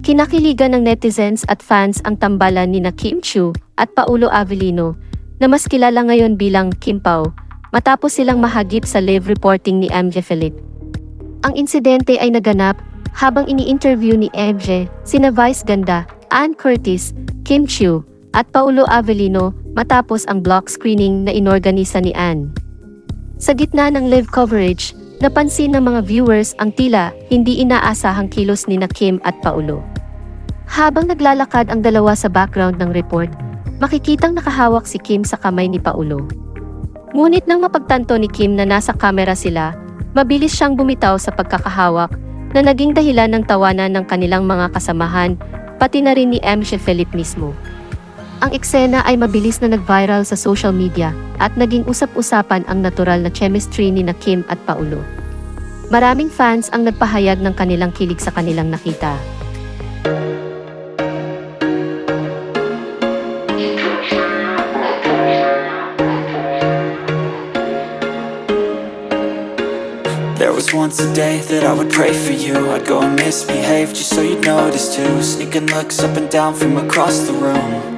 Kinakiligan ng netizens at fans ang tambalan ni na Kim Chu at Paulo Avellino na mas kilala ngayon bilang Kim Pao matapos silang mahagip sa live reporting ni MJ Philip. Ang insidente ay naganap habang ini-interview ni MJ sina Vice Ganda, Ann Curtis, Kim Chu at Paulo Avellino matapos ang block screening na inorganisa ni Ann. Sa gitna ng live coverage, napansin ng mga viewers ang tila hindi inaasahang kilos ni na Kim at Paulo. Habang naglalakad ang dalawa sa background ng report, makikitang nakahawak si Kim sa kamay ni Paulo. Ngunit nang mapagtanto ni Kim na nasa kamera sila, mabilis siyang bumitaw sa pagkakahawak na naging dahilan ng tawanan ng kanilang mga kasamahan, pati na rin ni M. Philip mismo. Ang eksena ay mabilis na nag-viral sa social media at naging usap-usapan ang natural na chemistry ni na Kim at Paulo. Maraming fans ang nagpahayag ng kanilang kilig sa kanilang nakita. There was once a day that I would pray for you I'd go and misbehave just so you'd notice too Sneaking looks up and down from across the room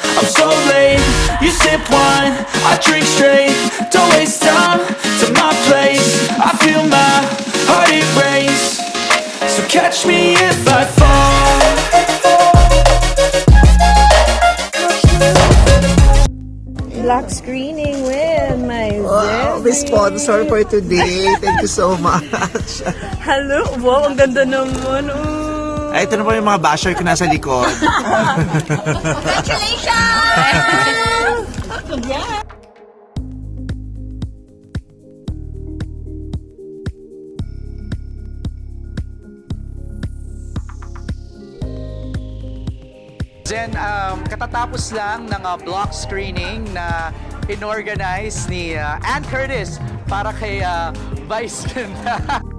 I'm so late. You sip wine, I drink straight, don't waste time to my place. I feel my heart erase, so catch me if I fall. Black screening with my Wow, may sponsor for today. Thank you so much. Hello? Wow, ang ganda naman. Oh. Ay, ito na po yung mga basher ko nasa likod. Jen, um, katatapos lang ng uh, block screening na inorganize ni uh, Ann Curtis para kay uh, Vice.